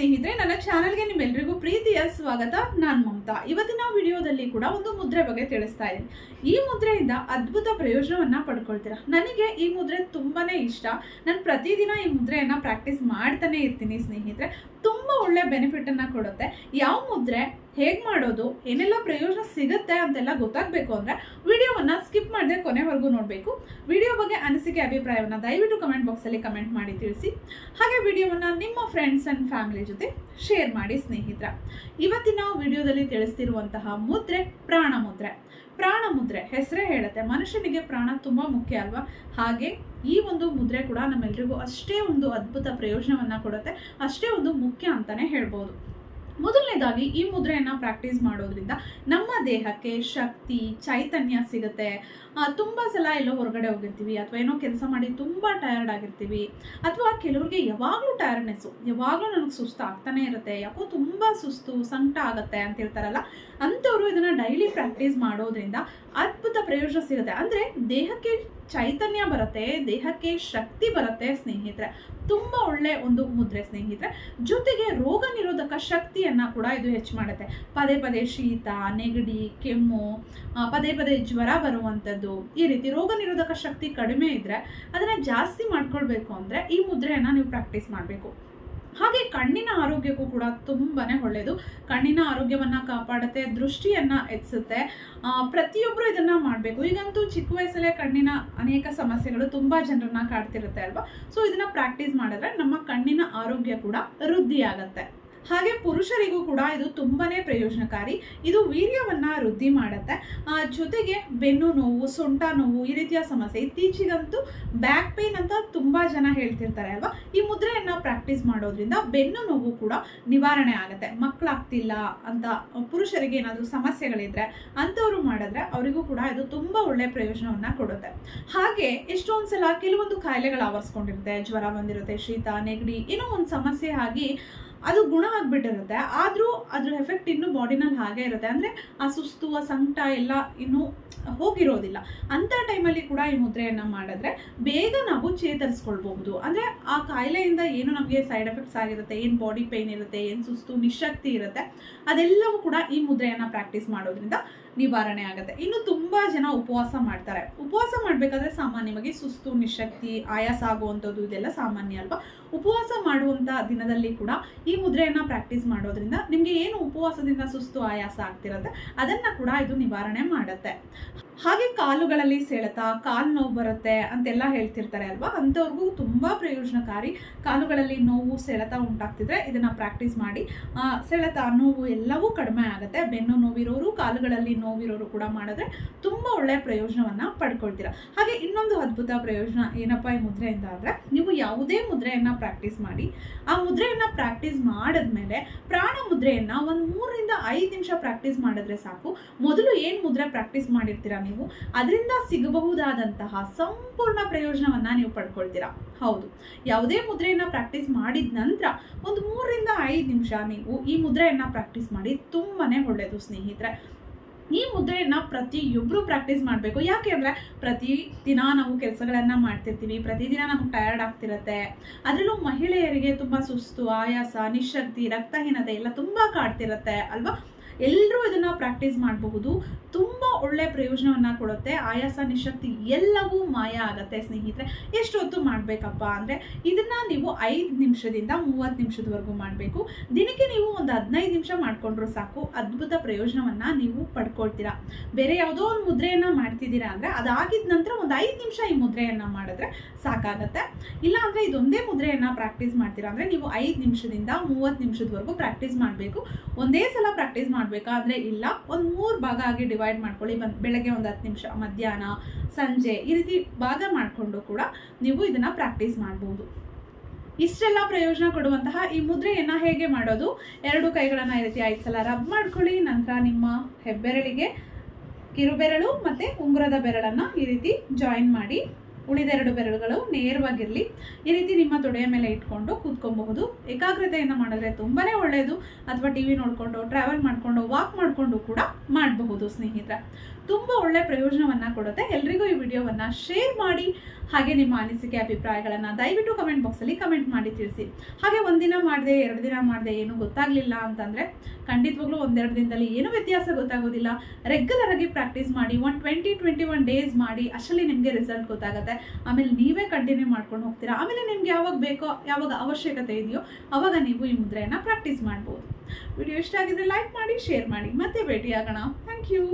ಸ್ನೇಹಿತರೆ, ನನ್ನ ಚಾನಲ್ಗೆ ನಿಮ್ಮೆಲ್ಲರಿಗೂ ಪ್ರೀತಿಯ ಸ್ವಾಗತ. ನಾನು ಮಮತಾ. ಇವತ್ತಿನ ವಿಡಿಯೋದಲ್ಲಿ ಕೂಡ ಒಂದು ಮುದ್ರೆ ಬಗ್ಗೆ ತಿಳಿಸ್ತಾ ಇದ್ದೀನಿ. ಈ ಮುದ್ರೆಯಿಂದ ಅದ್ಭುತ ಪ್ರಯೋಜನವನ್ನ ಪಡ್ಕೊಳ್ತೀರಾ? ನನಗೆ ಈ ಮುದ್ರೆ ತುಂಬಾನೇ ಇಷ್ಟ. ನಾನು ಪ್ರತಿದಿನ ಈ ಮುದ್ರೆಯನ್ನ ಪ್ರಾಕ್ಟೀಸ್ ಮಾಡ್ತಾನೆ ಇರ್ತೀನಿ ಸ್ನೇಹಿತರೆ. ತುಂಬಾ ಒಳ್ಳೆ ಬೆನಿಫಿಟ್ ಅನ್ನ ಕೊಡುತ್ತೆ. ಯಾವ ಮುದ್ರೆ ಹೇಗ್ ಮಾಡೋದು, ಏನೆಲ್ಲ ಪ್ರಯೋಜನ ಸಿಗುತ್ತೆ ಅಂತೆಲ್ಲ ಗೊತ್ತಾಗಬೇಕು ಅಂದ್ರೆ, ವಿಡಿಯೋವನ್ನ ಸ್ಕಿಪ್ ಮಾಡದೆ ಕೊನೆವರೆಗೂ ನೋಡಬೇಕು. ವಿಡಿಯೋ ಬಗ್ಗೆ ಅನಿಸಿಕೆ, ಅಭಿಪ್ರಾಯವನ್ನು ದಯವಿಟ್ಟು ಕಮೆಂಟ್ ಬಾಕ್ಸಲ್ಲಿ ಕಮೆಂಟ್ ಮಾಡಿ ತಿಳಿಸಿ. ಹಾಗೆ ವಿಡಿಯೋವನ್ನು ನಿಮ್ಮ ಫ್ರೆಂಡ್ಸ್ ಅಂಡ್ ಫ್ಯಾಮಿಲಿ ಜೊತೆ ಶೇರ್ ಮಾಡಿ ಸ್ನೇಹಿತರ. ಇವತ್ತಿನ ವಿಡಿಯೋದಲ್ಲಿ ತಿಳಿಸ್ತಿರುವಂತಹ ಮುದ್ರೆ, ಪ್ರಾಣ ಮುದ್ರೆ. ಪ್ರಾಣ ಮುದ್ರೆ ಹೆಸರೇ ಹೇಳುತ್ತೆ. ಮನುಷ್ಯನಿಗೆ ಪ್ರಾಣ ತುಂಬಾ ಮುಖ್ಯ ಅಲ್ವಾ? ಹಾಗೆ ಈ ಒಂದು ಮುದ್ರೆ ಕೂಡ ನಮ್ಮೆಲ್ರಿಗೂ ಅಷ್ಟೇ ಒಂದು ಅದ್ಭುತ ಪ್ರಯೋಜನವನ್ನ ಕೊಡುತ್ತೆ. ಅಷ್ಟೇ ಒಂದು ಮುಖ್ಯ ಅಂತಾನೆ ಹೇಳ್ಬೋದು. ಮೊದಲನೇದಾಗಿ ಈ ಮುದ್ರೆಯನ್ನು ಪ್ರಾಕ್ಟೀಸ್ ಮಾಡೋದ್ರಿಂದ ನಮ್ಮ ದೇಹಕ್ಕೆ ಶಕ್ತಿ, ಚೈತನ್ಯ ಸಿಗುತ್ತೆ. ತುಂಬ ಸಲ ಎಲ್ಲೋ ಹೊರಗಡೆ ಹೋಗಿರ್ತೀವಿ ಅಥವಾ ಏನೋ ಕೆಲಸ ಮಾಡಿ ತುಂಬ ಟಯರ್ಡ್ ಆಗಿರ್ತೀವಿ ಅಥವಾ ಕೆಲವ್ರಿಗೆ ಯಾವಾಗಲೂ ಟಯರ್ಡ್ನೆಸ್ಸು ಯಾವಾಗಲೂ ನನಗೆ ಸುಸ್ತು ಆಗ್ತಾನೆ ಇರುತ್ತೆ, ಯಾಕೋ ತುಂಬ ಸುಸ್ತು, ಸಂಕಟ ಆಗುತ್ತೆ ಅಂತ ಹೇಳ್ತಾರಲ್ಲ, ಅಂಥವ್ರು ಇದನ್ನು ಡೈಲಿ ಪ್ರಾಕ್ಟೀಸ್ ಮಾಡೋದ್ರಿಂದ ಅದ್ಭುತ ಪ್ರಯೋಜನ ಸಿಗುತ್ತೆ. ಅಂದರೆ ದೇಹಕ್ಕೆ ಚೈತನ್ಯ ಬರುತ್ತೆ, ದೇಹಕ್ಕೆ ಶಕ್ತಿ ಬರುತ್ತೆ ಸ್ನೇಹಿತರೆ. ತುಂಬ ಒಳ್ಳೆ ಒಂದು ಮುದ್ರೆ ಸ್ನೇಹಿತರೆ. ಜೊತೆಗೆ ರೋಗ ನಿರೋಧಕ ಶಕ್ತಿಯನ್ನ ಕೂಡ ಇದು ಹೆಚ್ಚು ಮಾಡುತ್ತೆ. ಪದೇ ಪದೇ ಶೀತ, ನೆಗಡಿ, ಕೆಮ್ಮು ಪದೇ ಪದೇ ಜ್ವರ ಬರುವಂಥದ್ದು ಈ ರೀತಿ ರೋಗ ನಿರೋಧಕ ಶಕ್ತಿ ಕಡಿಮೆ ಇದ್ದರೆ ಅದನ್ನ ಜಾಸ್ತಿ ಮಾಡ್ಕೊಳ್ಬೇಕು ಅಂದ್ರೆ ಈ ಮುದ್ರೆಯನ್ನು ನೀವು ಪ್ರಾಕ್ಟೀಸ್ ಮಾಡಬೇಕು. ಹಾಗೆ ಕಣ್ಣಿನ ಆರೋಗ್ಯಕ್ಕೂ ಕೂಡ ತುಂಬಾ ಒಳ್ಳೆಯದು ಕಣ್ಣಿನ ಆರೋಗ್ಯವನ್ನು ಕಾಪಾಡುತ್ತೆ, ದೃಷ್ಟಿಯನ್ನು ಹೆಚ್ಚಿಸುತ್ತೆ. ಪ್ರತಿಯೊಬ್ಬರು ಇದನ್ನು ಮಾಡಬೇಕು. ಈಗಂತೂ ಚಿಕ್ಕ ವಯಸ್ಸಲ್ಲೇ ಕಣ್ಣಿನ ಅನೇಕ ಸಮಸ್ಯೆಗಳು ತುಂಬ ಜನರನ್ನ ಕಾಡ್ತಿರುತ್ತೆ ಅಲ್ವಾ? ಸೊ ಇದನ್ನು ಪ್ರಾಕ್ಟೀಸ್ ಮಾಡಿದ್ರೆ ನಮ್ಮ ಕಣ್ಣಿನ ಆರೋಗ್ಯ ಕೂಡ ವೃದ್ಧಿ ಆಗತ್ತೆ ಹಾಗೆ ಪುರುಷರಿಗೂ ಕೂಡ ಇದು ತುಂಬಾನೇ ಪ್ರಯೋಜನಕಾರಿ. ಇದು ವೀರ್ಯವನ್ನ ವೃದ್ಧಿ ಮಾಡುತ್ತೆ. ಜೊತೆಗೆ ಬೆನ್ನು ನೋವು, ಸೊಂಟ ನೋವು ಈ ರೀತಿಯ ಸಮಸ್ಯೆ ಇತ್ತೀಚೆಗಂತೂ ಬ್ಯಾಕ್ ಪೇನ್ ಅಂತ ತುಂಬಾ ಜನ ಹೇಳ್ತಿರ್ತಾರೆ ಅಲ್ವಾ? ಈ ಮುದ್ರೆಯನ್ನ ಪ್ರಾಕ್ಟೀಸ್ ಮಾಡೋದ್ರಿಂದ ಬೆನ್ನು ನೋವು ಕೂಡ ನಿವಾರಣೆ ಆಗುತ್ತೆ. ಮಕ್ಕಳಾಗ್ತಿಲ್ಲ ಅಂತ ಪುರುಷರಿಗೆ ಏನಾದರೂ ಸಮಸ್ಯೆಗಳಿದ್ರೆ ಅಂಥವ್ರು ಮಾಡಿದ್ರೆ ಅವರಿಗೂ ಕೂಡ ಇದು ತುಂಬಾ ಒಳ್ಳೆ ಪ್ರಯೋಜನವನ್ನ ಕೊಡುತ್ತೆ. ಹಾಗೆ ಎಷ್ಟೊಂದ್ಸಲ ಕೆಲವೊಂದು ಕಾಯಿಲೆಗಳು ಆವರಿಸ್ಕೊಂಡಿರುತ್ತೆ. ಜ್ವರ ಬಂದಿರುತ್ತೆ, ಶೀತ, ನೆಗಡಿ ಏನೋ ಒಂದು ಸಮಸ್ಯೆ ಆಗಿ ಅದು ಗುಣ ಆಗ್ಬಿಟ್ಟಿರುತ್ತೆ. ಆದರೂ ಅದ್ರ ಎಫೆಕ್ಟ್ ಇನ್ನೂ ಬಾಡಿನಲ್ಲಿ ಹಾಗೆ ಇರುತ್ತೆ. ಅಂದರೆ ಆ ಸುಸ್ತು, ಆ ಸಂಕಟ ಎಲ್ಲ ಇನ್ನೂ ಹೋಗಿರೋದಿಲ್ಲ. ಅಂಥ ಟೈಮಲ್ಲಿ ಕೂಡ ಈ ಮುದ್ರೆಯನ್ನು ಮಾಡಿದ್ರೆ ಬೇಗ ನಾವು ಚೇತರಿಸ್ಕೊಳ್ಬಹುದು. ಅಂದರೆ ಆ ಕಾಯಿಲೆಯಿಂದ ಏನು ನಮಗೆ ಸೈಡ್ ಎಫೆಕ್ಟ್ಸ್ ಆಗಿರುತ್ತೆ, ಏನು ಬಾಡಿ ಪೇನ್ ಇರುತ್ತೆ, ಏನು ಸುಸ್ತು, ನಿಶಕ್ತಿ ಇರುತ್ತೆ, ಅದೆಲ್ಲವೂ ಕೂಡ ಈ ಮುದ್ರೆಯನ್ನು ಪ್ರಾಕ್ಟೀಸ್ ಮಾಡೋದ್ರಿಂದ ನಿವಾರಣೆ ಆಗುತ್ತೆ. ಇನ್ನು ತುಂಬ ಜನ ಉಪವಾಸ ಮಾಡ್ತಾರೆ. ಉಪವಾಸ ಮಾಡಬೇಕಾದ್ರೆ ಸಾಮಾನ್ಯವಾಗಿ ಸುಸ್ತು, ನಿಶಕ್ತಿ, ಆಯಾಸ ಆಗುವಂಥದ್ದು ಇದೆಲ್ಲ ಸಾಮಾನ್ಯ ಅಲ್ವಾ? ಉಪವಾಸ ಮಾಡುವಂಥ ದಿನದಲ್ಲಿ ಕೂಡ ಈ ಮುದ್ರೆಯನ್ನು ಪ್ರಾಕ್ಟೀಸ್ ಮಾಡೋದ್ರಿಂದ ನಿಮಗೆ ಏನು ಉಪವಾಸದಿಂದ ಸುಸ್ತು, ಆಯಾಸ ಆಗ್ತಿರತ್ತೆ, ಅದನ್ನ ಕೂಡ ಇದು ನಿವಾರಣೆ ಮಾಡುತ್ತೆ. ಹಾಗೆ ಕಾಲುಗಳಲ್ಲಿ ಸೆಳೆತ, ಕಾಲು ನೋವು ಬರುತ್ತೆ ಅಂತೆಲ್ಲ ಹೇಳ್ತಿರ್ತಾರೆ ಅಲ್ವಾ? ಅಂಥವ್ರಿಗೂ ತುಂಬಾ ಪ್ರಯೋಜನಕಾರಿ. ಕಾಲುಗಳಲ್ಲಿ ನೋವು, ಸೆಳೆತ ಉಂಟಾಗ್ತಿದ್ರೆ ಇದನ್ನ ಪ್ರಾಕ್ಟೀಸ್ ಮಾಡಿ. ಸೆಳೆತ, ನೋವು ಎಲ್ಲವೂ ಕಡಿಮೆ ಆಗುತ್ತೆ. ಬೆನ್ನು ನೋವಿರೋರು, ಕಾಲುಗಳಲ್ಲಿ ನೋವಿರೋರು ಕೂಡ ಮಾಡಿದ್ರೆ ತುಂಬಾ ಒಳ್ಳೆ ಪ್ರಯೋಜನವನ್ನ ಪಡ್ಕೊಳ್ತೀರಾ. ಹಾಗೆ ಇನ್ನೊಂದು ಅದ್ಭುತ ಪ್ರಯೋಜನ ಏನಪ್ಪ ಈ ಮುದ್ರೆಯಿಂದ ಅಂದ್ರೆ, ನೀವು ಯಾವುದೇ ಮುದ್ರೆಯನ್ನ ಪ್ರಾಕ್ಟೀಸ್ ಮಾಡಿ. ಆ ಮುದ್ರೆಯನ್ನ ಪ್ರಾಕ್ಟೀಸ್ ಮಾಡಿದ್ಮೇಲೆ ಪ್ರಾಣ ಮುದ್ರೆಯನ್ನ ಒಂದು ಮೂರರಿಂದ ಐದು ನಿಮಿಷ ಪ್ರಾಕ್ಟೀಸ್ ಮಾಡಿದ್ರೆ ಸಾಕು. ಮೊದಲು ಏನು ಮುದ್ರೆ ಪ್ರಾಕ್ಟೀಸ್ ಮಾಡಿರ್ತೀರಾ ನೀವು? ಅದರಿಂದ ಸಿಗಬಹುದಾದಂತಹ ಸಂಪೂರ್ಣ ಪ್ರಯೋಜನವನ್ನ ನೀವು ಪಡ್ಕೊಳ್ತೀರಾ. ಹೌದು. ಯಾವುದೇ ಮುದ್ರೆಯನ್ನ ಪ್ರಾಕ್ಟೀಸ್ ಮಾಡಿದ ನಂತರ ಒಂದು ಮೂರರಿಂದ ಐದು ನಿಮಿಷ ನೀವು ಈ ಮುದ್ರೆಯನ್ನ ಪ್ರಾಕ್ಟೀಸ್ ಮಾಡಿ ತುಂಬಾನೇ ಒಳ್ಳೆಯದು ಸ್ನೇಹಿತರೆ. ಈ ಮುದ್ರೆಯನ್ನ ಪ್ರತಿಯೊಬ್ಬರು ಪ್ರಾಕ್ಟೀಸ್ ಮಾಡಬೇಕು. ಯಾಕೆ ಅಂದ್ರೆ ಪ್ರತಿ ದಿನ ನಾವು ಕೆಲ್ಸಗಳನ್ನ ಮಾಡ್ತಿರ್ತೀವಿ. ಪ್ರತಿದಿನ ನಮ್ಗೆ ಟಯರ್ಡ್ ಆಗ್ತಿರತ್ತೆ. ಅದರಲ್ಲೂ ಮಹಿಳೆಯರಿಗೆ ತುಂಬಾ ಸುಸ್ತು, ಆಯಾಸ ನಿಶಕ್ತಿ ರಕ್ತಹೀನತೆ ಎಲ್ಲ ತುಂಬಾ ಕಾಡ್ತಿರತ್ತೆ ಅಲ್ವಾ? ಎಲ್ಲರೂ ಇದನ್ನ ಪ್ರಾಕ್ಟೀಸ್ ಮಾಡಬಹುದು. ತುಂಬಾ ಒಳ್ಳೆ ಪ್ರಯೋಜನವನ್ನ ಕೊಡುತ್ತೆ. ಆಯಾಸ, ನಿಶಕ್ತಿ ಎಲ್ಲವೂ ಮಾಯ ಆಗುತ್ತೆ ಸ್ನೇಹಿತರೆ. ಎಷ್ಟೊತ್ತು ಮಾಡಬೇಕಪ್ಪ ಅಂದ್ರೆ ಇದನ್ನ ನೀವು ಐದು ನಿಮಿಷದಿಂದ ಮೂವತ್ತು ನಿಮಿಷದವರೆಗೂ ಮಾಡಬೇಕು. ದಿನಕ್ಕೆ ನೀವು ಒಂದು ಹದಿನೈದು ನಿಮಿಷ ಮಾಡ್ಕೊಂಡ್ರು ಸಾಕು. ಅದ್ಭುತ ಪ್ರಯೋಜನವನ್ನ ನೀವು ಪಡ್ಕೊಳ್ತೀರಾ. ಬೇರೆ ಯಾವುದೋ ಒಂದು ಮುದ್ರೆಯನ್ನ ಮಾಡ್ತಿದ್ದೀರಾ ಅಂದ್ರೆ ಅದಾಗಿದ ನಂತರ ಒಂದು ಐದು ನಿಮಿಷ ಈ ಮುದ್ರೆಯನ್ನ ಮಾಡಿದ್ರೆ ಸಾಕಾಗತ್ತೆ. ಇಲ್ಲ ಅಂದ್ರೆ ಇದೊಂದೇ ಮುದ್ರೆಯನ್ನ ಪ್ರಾಕ್ಟೀಸ್ ಮಾಡ್ತೀರಾ ಅಂದ್ರೆ ನೀವು ಐದು ನಿಮಿಷದಿಂದ ಮೂವತ್ತು ನಿಮಿಷದವರೆಗೂ ಪ್ರಾಕ್ಟೀಸ್ ಮಾಡಬೇಕು. ಒಂದೇ ಸಲ ಪ್ರಾಕ್ಟೀಸ್ ಮಾಡಬೇಕಾ. ಅಂದ್ರೆ ಇಲ್ಲ. ಒಂದು ಮೂರು ಭಾಗ ಆಗಿ ಡಿವೈಡ್ ಮಾಡ್ಕೊಳ್ಳಿ. ಬಂದು ಬೆಳಗ್ಗೆ ಒಂದು ಹತ್ತು ನಿಮಿಷ, ಮಧ್ಯಾಹ್ನ, ಸಂಜೆ ಈ ರೀತಿ ಭಾಗ ಮಾಡಿಕೊಂಡು ಕೂಡ ನೀವು ಇದನ್ನು ಪ್ರಾಕ್ಟೀಸ್ ಮಾಡ್ಬೋದು. ಇಷ್ಟೆಲ್ಲ ಪ್ರಯೋಜನ ಕೊಡುವಂತಹ ಈ ಮುದ್ರೆಯನ್ನು ಹೇಗೆ ಮಾಡೋದು? ಎರಡು ಕೈಗಳನ್ನು ಈ ರೀತಿ ಐದು ಸಲ ರಬ್ ಮಾಡ್ಕೊಳ್ಳಿ. ನಂತರ ನಿಮ್ಮ ಹೆಬ್ಬೆರಳಿಗೆ ಕಿರುಬೆರಳು ಮತ್ತು ಉಂಗುರದ ಬೆರಳನ್ನು ಈ ರೀತಿ ಜಾಯಿನ್ ಮಾಡಿ ಉಳಿದೆರಡು ಬೆರಳುಗಳು ನೇರವಾಗಿರಲಿ. ಈ ರೀತಿ ನಿಮ್ಮ ತೊಡೆಯ ಮೇಲೆ ಇಟ್ಕೊಂಡು ಕೂತ್ಕೊಬಹುದು. ಏಕಾಗ್ರತೆಯನ್ನು ಮಾಡಿದ್ರೆ ತುಂಬಾನೇ ಒಳ್ಳೆಯದು ಅಥವಾ ಟಿ ವಿ ನೋಡಿಕೊಂಡು ಟ್ರಾವೆಲ್ ಮಾಡಿಕೊಂಡು ವಾಕ್ ಮಾಡಿಕೊಂಡು ಕೂಡ ಮಾಡಬಹುದು, ಸ್ನೇಹಿತರೆ. ತುಂಬ ಒಳ್ಳೆ ಪ್ರಯೋಜನವನ್ನು ಕೊಡುತ್ತೆ. ಎಲ್ರಿಗೂ ಈ ವಿಡಿಯೋವನ್ನು ಶೇರ್ ಮಾಡಿ, ಹಾಗೆ ನಿಮ್ಮ ಅನಿಸಿಕೆ, ಅಭಿಪ್ರಾಯಗಳನ್ನು ದಯವಿಟ್ಟು ಕಮೆಂಟ್ ಬಾಕ್ಸಲ್ಲಿ ಕಮೆಂಟ್ ಮಾಡಿ ತಿಳಿಸಿ. ಹಾಗೆ ಒಂದಿನ ಮಾಡಿದೆ, ಎರಡು ದಿನ ಮಾಡಿದೆ ಏನು ಗೊತ್ತಾಗಲಿಲ್ಲ ಅಂತಂದರೆ, ಖಂಡಿತವಾಗ್ಲೂ ಒಂದೆರಡು ದಿನದಲ್ಲಿ ಏನೂ ವ್ಯತ್ಯಾಸ ಗೊತ್ತಾಗೋದಿಲ್ಲ. ರೆಗ್ಯುಲರ್ ಆಗಿ ಪ್ರಾಕ್ಟೀಸ್ ಮಾಡಿ one twenty twenty one days ಮಾಡಿ, ಅಷ್ಟರಲ್ಲಿ ನಿಮಗೆ ರಿಸಲ್ಟ್ ಗೊತ್ತಾಗುತ್ತೆ. ಆಮೇಲೆ ನೀವೇ ಕಂಟಿನ್ಯೂ ಮಾಡ್ಕೊಂಡು ಹೋಗ್ತೀರಾ? ಆಮೇಲೆ ನಿಮ್ಗೆ ಯಾವಾಗ ಬೇಕೋ ಯಾವಾಗ ಅವಶ್ಯಕತೆ ಇದೆಯೋ ಅವಾಗ ನೀವು ಈ ಮುದ್ರೆಯನ್ನು ಪ್ರಾಕ್ಟೀಸ್ ಮಾಡ್ಬೋದು. ವಿಡಿಯೋ ಇಷ್ಟ ಆಗಿದ್ರೆ ಲೈಕ್ ಮಾಡಿ ಶೇರ್ ಮಾಡಿ. ಮತ್ತೆ ಭೇಟಿಯಾಗೋಣ. Thank you